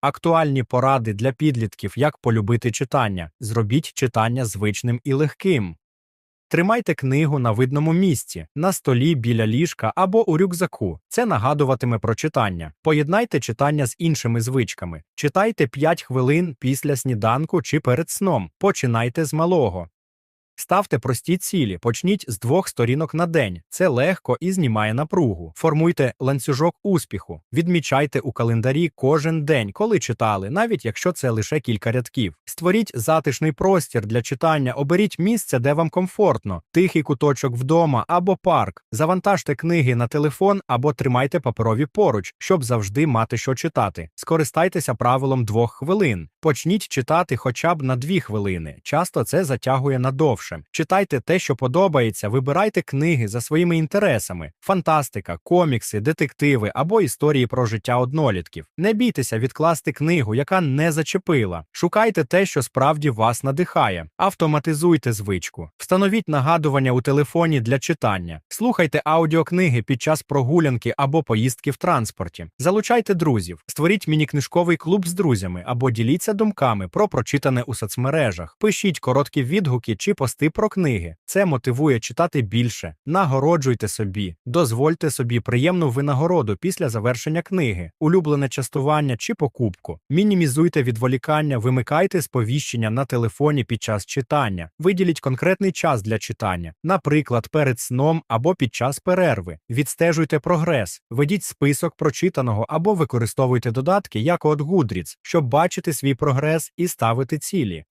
Актуальні поради для підлітків, як полюбити читання. Зробіть читання звичним і легким. Тримайте книгу на видному місці, на столі, біля ліжка або у рюкзаку. Це нагадуватиме про читання. Поєднайте читання з іншими звичками. Читайте 5 хвилин після сніданку чи перед сном. Починайте з малого. Ставте прості цілі, почніть з двох сторінок на день. Це легко і знімає напругу. Формуйте ланцюжок успіху. Відмічайте у календарі кожен день, коли читали, навіть якщо це лише кілька рядків. Створіть затишний простір для читання, оберіть місце, де вам комфортно, тихий куточок вдома або парк. Завантажте книги на телефон або тримайте паперові поруч, щоб завжди мати що читати. Скористайтеся правилом двох хвилин. Почніть читати хоча б на дві хвилини. Часто це затягує надовше. Читайте те, що подобається, вибирайте книги за своїми інтересами: фантастика, комікси, детективи або історії про життя однолітків. Не бійтеся відкласти книгу, яка не зачепила. Шукайте те, що справді вас надихає. Автоматизуйте звичку. Встановіть нагадування у телефоні для читання. Слухайте аудіокниги під час прогулянки або поїздки в транспорті. Залучайте друзів, створіть міні-книжковий клуб з друзями або діліться думками про прочитане у соцмережах. Пишіть короткі відгуки чи пости про книги. Це мотивує читати більше. Нагороджуйте собі, дозвольте собі приємну винагороду після завершення книги, улюблене частування чи покупку. Мінімізуйте відволікання, вимикайте сповіщення на телефоні під час читання. Виділіть конкретний час для читання, наприклад, перед сном або під час перерви. Відстежуйте прогрес, ведіть список прочитаного або використовуйте додатки, як от Goodreads, щоб бачити свій прогрес і ставити цілі.